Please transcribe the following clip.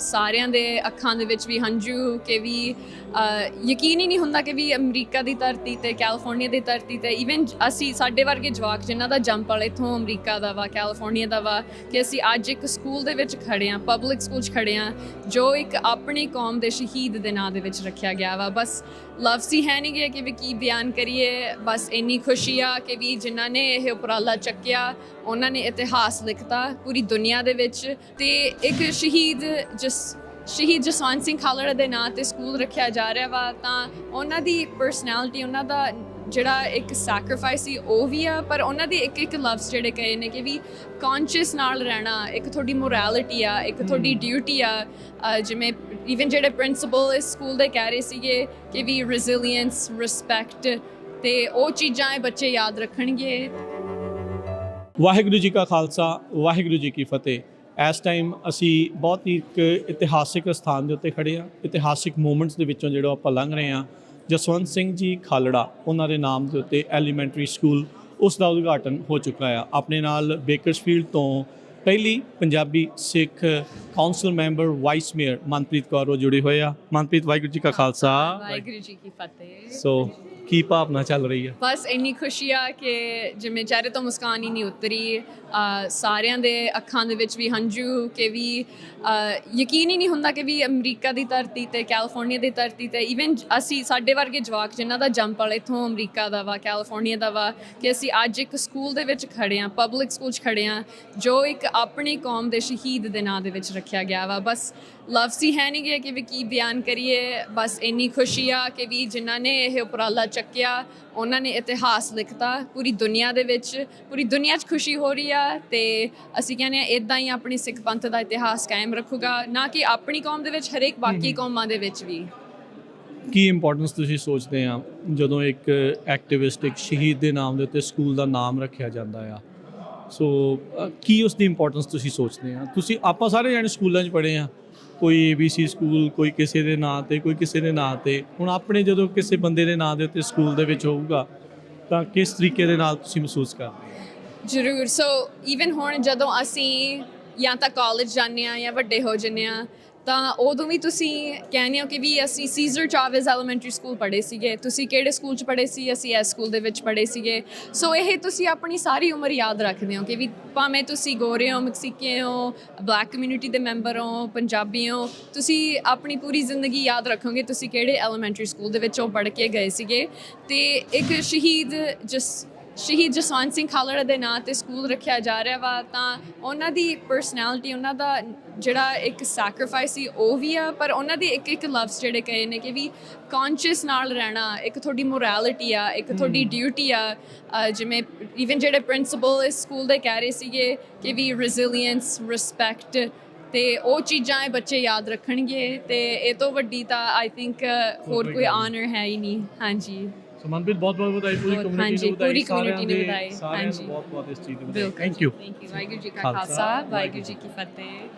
ਸਾਰਿਆਂ ਦੇ ਅੱਖਾਂ ਦੇ ਵਿੱਚ ਵੀ ਹੰਝੂ ਕਿ ਵੀ ਯਕੀਨ ਹੀ ਨਹੀਂ ਹੁੰਦਾ ਕਿ ਵੀ ਅਮਰੀਕਾ ਦੀ ਧਰਤੀ ਤੇ, ਕੈਲੀਫੋਰਨੀਆ ਦੀ ਧਰਤੀ ਤੇ ਇਵਨ ਅਸੀਂ ਸਾਡੇ ਵਰਗੇ ਜਵਾਕ ਜਿਨ੍ਹਾਂ ਦਾ ਜੰਪ ਵਾਲੇ ਇਥੋਂ ਅਮਰੀਕਾ ਦਾ ਵਾ, ਕੈਲੀਫੋਰਨੀਆ ਦਾ ਵਾ, ਕਿ ਅਸੀਂ ਅੱਜ ਇੱਕ ਸਕੂਲ ਦੇ ਵਿੱਚ ਖੜੇ ਆ ਪਬਲਿਕ ਸਕੂਲ 'ਚ ਖੜੇ ਆ, ਜੋ ਇੱਕ ਆਪਣੀ ਕੌਮ ਦੇ ਸ਼ਹੀਦ ਦੇ ਨਾਂ ਦੇ ਵਿੱਚ ਰੱਖਿਆ ਗਿਆ ਵਾ। ਬਸ ਲਫ਼ਜ਼ ਹੀ ਹੈ ਨਹੀਂ ਗੇ ਕਿ ਵੀ ਕੀ ਬਿਆਨ ਕਰੀਏ, ਬਸ ਇੰਨੀ ਖੁਸ਼ੀ ਆ ਕਿ ਵੀ ਜਿਨ੍ਹਾਂ ਨੇ ਇਹ ਉਪਰਾਲਾ ਚੱਕਿਆ, ਉਹਨਾਂ ਨੇ ਇਤਿਹਾਸ ਲਿਖਤਾ ਪੂਰੀ ਦੁਨੀਆ ਦੇ ਵਿੱਚ ਤੇ ਇੱਕ ਸ਼ਹੀਦ ਜਿਸ ਸ਼ਹੀਦ ਜਸਵੰਤ ਸਿੰਘ ਖਾਲੜਾ ਦੇ ਨਾਂ ਤੇ ਸਕੂਲ ਰੱਖਿਆ ਜਾ ਰਿਹਾ ਵਾ ਤਾਂ ਉਹਨਾਂ ਦੀ ਪਰਸਨੈਲਿਟੀ ਉਹਨਾਂ ਦਾ ਜਿਹੜਾ ਇੱਕ ਸੈਕਰੀਫਾਈਸ ਸੀ ਉਹ ਵੀ ਆ ਪਰ ਉਹਨਾਂ ਦੀ ਇੱਕ ਇੱਕ ਲਫ਼ਜ਼ ਜਿਹੜੇ ਕਹੇ ਨੇ ਕਿ ਵੀ ਕੌਨਸ਼ੀਅਸ ਨਾਲ ਰਹਿਣਾ ਇੱਕ ਤੁਹਾਡੀ ਮੋਰੈਲਿਟੀ ਆ ਇੱਕ ਤੁਹਾਡੀ ਡਿਊਟੀ ਆ ਜਿਵੇਂ ਇਵਨ ਜਿਹੜੇ ਪ੍ਰਿੰਸੀਪਲ ਇਸ ਸਕੂਲ ਦੇ ਕਹਿ ਰਹੇ ਸੀਗੇ ਕਿ ਵੀ ਰੈਜ਼ਿਲੀਅੰਸ ਰਿਸਪੈਕਟ ਤੇ ਉਹ ਚੀਜ਼ਾਂ ਇਹ ਬੱਚੇ ਯਾਦ ਰੱਖਣਗੇ। ਵਾਹਿਗੁਰੂ ਜੀ ਕਾ ਖਾਲਸਾ ਵਾਹਿਗੁਰੂ ਜੀ ਕੀ ਫਤਿਹ। ਇਸ ਟਾਈਮ ਅਸੀਂ ਬਹੁਤ ਹੀ ਇੱਕ ਇਤਿਹਾਸਿਕ ਸਥਾਨ ਦੇ ਉੱਤੇ ਖੜੇ ਆ ਇਤਿਹਾਸਿਕ ਮੂਮੈਂਟਸ ਦੇ ਵਿੱਚੋਂ ਜਿਹੜਾ ਆਪਾਂ ਲੰਘ ਰਹੇ ਆ ਜਸਵੰਤ ਸਿੰਘ ਜੀ ਖਾਲੜਾ ਉਹਨਾਂ ਦੇ ਨਾਮ ਦੇ ਉੱਤੇ ਐਲੀਮੈਂਟਰੀ ਸਕੂਲ ਉਸ ਦਾ ਉਦਘਾਟਨ ਹੋ ਚੁੱਕਾ ਆ। ਆਪਣੇ ਨਾਲ ਬੇਕਰਸਫੀਲਡ ਤੋਂ ਪਹਿਲੀ Punjabi Sikh council member vice mayor Manpreet Kaur ਜੁੜੇ ਹੋਏ ਆ। ਮਨਪ੍ਰੀਤ ਵਾਹਿਗੁਰੂ ਜੀ ਕਾ ਖਾਲਸਾ। ਵਾਹਿਗੁਰੂ ਜੀ ਕੀ ਫਤਿਹ। ਸੋ ਕੀ ਭਾਵਨਾ ਚੱਲ ਰਹੀ ਆ ਬਸ ਇੰਨੀ ਖੁਸ਼ੀ ਆ ਕਿ ਜਿਵੇਂ ਚਿਹਰੇ ਤੋਂ ਮੁਸਕਾਨ ਹੀ ਨਹੀਂ ਉਤਰੀ। ਸਾਰਿਆਂ ਦੇ ਅੱਖਾਂ ਦੇ ਵਿੱਚ ਵੀ ਹੰਝੂ ਕਿ ਵੀ ਯਕੀਨ ਹੀ ਨਹੀਂ ਹੁੰਦਾ ਕਿ ਵੀ ਅਮਰੀਕਾ ਦੀ ਧਰਤੀ ਤੇ, ਕੈਲੀਫੋਰਨੀਆ ਦੀ ਧਰਤੀ ਤੇ ਇਵਨ ਅਸੀਂ ਸਾਡੇ ਵਰਗੇ ਜਵਾਕ ਜਿਨ੍ਹਾਂ ਦਾ ਜੰਪ ਵਾਲੇ ਇਥੋਂ ਅਮਰੀਕਾ ਦਾ ਵਾ, ਕੈਲੀਫੋਰਨੀਆ ਦਾ ਵਾ, ਕਿ ਅਸੀਂ ਅੱਜ ਇੱਕ ਸਕੂਲ ਦੇ ਵਿੱਚ ਖੜੇ ਆ ਪਬਲਿਕ ਸਕੂਲ 'ਚ ਖੜੇ ਆ ਜੋ ਇੱਕ ਆਪਣੀ ਕੌਮ ਦੇ ਸ਼ਹੀਦ ਦੇ ਨਾਂ ਦੇ ਵਿੱਚ ਰੱਖਿਆ ਗਿਆ ਵਾ। ਬਸ ਲਫ਼ਜ਼ ਹੀ ਹੈ ਨਹੀਂ ਗੇ ਕਿ ਵੀ ਕੀ ਬਿਆਨ ਕਰੀਏ, ਬਸ ਇੰਨੀ ਖੁਸ਼ੀ ਆ ਕਿ ਵੀ ਜਿਨ੍ਹਾਂ ਨੇ ਇਹ ਉਪਰਾਲਾ ਚੱਕਿਆ ਉਹਨਾਂ ਨੇ ਇਤਿਹਾਸ ਲਿਖਤਾ ਪੂਰੀ ਦੁਨੀਆ ਦੇ ਵਿੱਚ ਪੂਰੀ ਦੁਨੀਆ 'ਚ ਖੁਸ਼ੀ ਹੋ ਰਹੀ ਆ ਤੇ ਅਸੀਂ ਕਹਿੰਦੇ ਆ ਇਦਾਂ ਹੀ ਆਪਣੀ ਸਿੱਖ ਪੰਥ ਦਾ ਇਤਿਹਾਸ ਕਾਇਮ ਰੱਖੂਗਾ ਨਾ ਕਿ ਆਪਣੀ ਕੌਮ ਦੇ ਵਿੱਚ ਹਰੇਕ ਬਾਕੀ ਕੌਮਾਂ ਦੇ ਵਿੱਚ ਵੀ। ਕੀ ਇੰਪੋਰਟੈਂਸ ਤੁਸੀਂ ਸੋਚਦੇ ਆ ਜਦੋਂ ਇੱਕ ਐਕਟਿਵਿਸਟ ਇੱਕ ਸ਼ਹੀਦ ਦੇ ਨਾਮ ਦੇ ਉੱਤੇ ਸਕੂਲ ਦਾ ਨਾਮ ਰੱਖਿਆ ਜਾਂਦਾ ਆ? ਸੋ ਕੀ ਉਸ ਦੀ ਇੰਪੋਰਟੈਂਸ ਤੁਸੀਂ ਸੋਚਦੇ ਆ? ਤੁਸੀਂ ਆਪਾਂ ਸਾਰੇ ਜਾਣੇ ਸਕੂਲਾਂ 'ਚ ਪੜ੍ਹੇ ਆ ਕੋਈ ABC ਸਕੂਲ ਕੋਈ ਕਿਸੇ ਦੇ ਨਾਂ ਤੇ, ਕੋਈ ਕਿਸੇ ਦੇ ਨਾਂ ਤੇ, ਹੁਣ ਆਪਣੇ ਜਦੋਂ ਕਿਸੇ ਬੰਦੇ ਦੇ ਨਾਂ ਦੇ ਉੱਤੇ ਸਕੂਲ ਦੇ ਵਿੱਚ ਹੋਊਗਾ, ਤਾਂ ਕਿਸ ਤਰੀਕੇ ਦੇ ਨਾਲ ਤੁਸੀਂ ਮਹਿਸੂਸ ਕਰਦੇ ਹੋ? ਜ਼ਰੂਰ ਸੋ ਈਵਨ ਹੁਣ ਜਦੋਂ ਅਸੀਂ ਜਾਂ ਤਾਂ ਕਾਲਜ ਜਾਂਦੇ ਆ ਜਾਂ ਵੱਡੇ ਹੋ ਜਾਂਦੇ ਆ ਤਾਂ ਉਦੋਂ ਵੀ ਤੁਸੀਂ ਕਹਿੰਦੇ ਹੋ ਕਿ ਵੀ ਅਸੀਂ ਸੀਜ਼ਰ ਚਾਵੇਜ਼ ਐਲੀਮੈਂਟਰੀ ਸਕੂਲ ਪੜ੍ਹੇ ਸੀਗੇ। ਤੁਸੀਂ ਕਿਹੜੇ ਸਕੂਲ 'ਚ ਪੜ੍ਹੇ ਸੀ? ਅਸੀਂ ਇਸ ਸਕੂਲ ਦੇ ਵਿੱਚ ਪੜ੍ਹੇ ਸੀਗੇ। ਸੋ ਇਹ ਤੁਸੀਂ ਆਪਣੀ ਸਾਰੀ ਉਮਰ ਯਾਦ ਰੱਖਦੇ ਹੋ ਕਿ ਵੀ ਭਾਵੇਂ ਤੁਸੀਂ ਗੋਰੇ ਹੋ, ਮੈਕਸੀਕੇ ਹੋ ਬਲੈਕ ਕਮਿਊਨਿਟੀ ਦੇ ਮੈਂਬਰ ਹੋ, ਪੰਜਾਬੀ ਹੋ, ਤੁਸੀਂ ਆਪਣੀ ਪੂਰੀ ਜ਼ਿੰਦਗੀ ਯਾਦ ਰੱਖੋਗੇ ਤੁਸੀਂ ਕਿਹੜੇ ਐਲੀਮੈਂਟਰੀ ਸਕੂਲ ਦੇ ਵਿੱਚ ਉਹ ਪੜ੍ਹ ਕੇ ਗਏ ਸੀਗੇ। ਤੇ ਇੱਕ ਸ਼ਹੀਦ ਜਿਸ ਸ਼ਹੀਦ ਜਸਵੰਤ ਸਿੰਘ ਖਾਲੜਾ ਦੇ ਨਾਂ ਤੇ ਸਕੂਲ ਰੱਖਿਆ ਜਾ ਰਿਹਾ ਵਾ ਤਾਂ ਉਹਨਾਂ ਦੀ ਪਰਸਨੈਲਿਟੀ ਉਹਨਾਂ ਦਾ ਜਿਹੜਾ ਇੱਕ ਸੈਕਰੀਫਾਈਸ ਸੀ ਉਹ ਵੀ ਆ ਪਰ ਉਹਨਾਂ ਦੀ ਇੱਕ ਇੱਕ ਲਫ਼ਜ਼ ਜਿਹੜੇ ਕਹੇ ਨੇ ਕਿ ਵੀ ਕੌਨਸ਼ੀਅਸ ਨਾਲ ਰਹਿਣਾ ਇੱਕ ਤੁਹਾਡੀ ਮੋਰੈਲਿਟੀ ਆ ਇੱਕ ਤੁਹਾਡੀ ਡਿਊਟੀ ਆ ਜਿਵੇਂ ਇਵਨ ਜਿਹੜੇ ਪ੍ਰਿੰਸੀਪਲ ਇਸ ਸਕੂਲ ਦੇ ਕਹਿ ਰਹੇ ਸੀਗੇ ਕਿ ਵੀ ਰੈਜ਼ਿਲੀਅੰਸ ਰਿਸਪੈਕਟ ਤੇ ਉਹ ਚੀਜ਼ਾਂ ਇਹ ਬੱਚੇ ਯਾਦ ਰੱਖਣਗੇ ਤੇ ਇਹ ਤੋਂ ਵੱਡੀ ਤਾਂ ਆਈ ਥਿੰਕ ਹੋਰ ਕੋਈ। ਆਨਰ ਹੈ ਹੀ ਨਹੀਂ। ਹਾਂਜੀ। ਸੋ ਮਨਪ੍ਰੀਤ ਬਹੁਤ ਬਹੁਤ ਵਧਾਈ ਪੂਰੀ ਕਮਿਊਨਿਟੀ ਨੂੰ ਵਧਾਈ ਪੂਰੀ community ਨੂੰ ਵਧਾਈ, ਹਾਂਜੀ। ਬਹੁਤ ਬਹੁਤ ਇਸ ਚੀਜ਼ ਦੀ ਵਧਾਈ। Thank you thank you Waheguru ji ਕਾ ਖਾਲਸਾ, ਵਾਹਿਗੁਰੂ ਜੀ ਕੀ ਫਤਿਹ।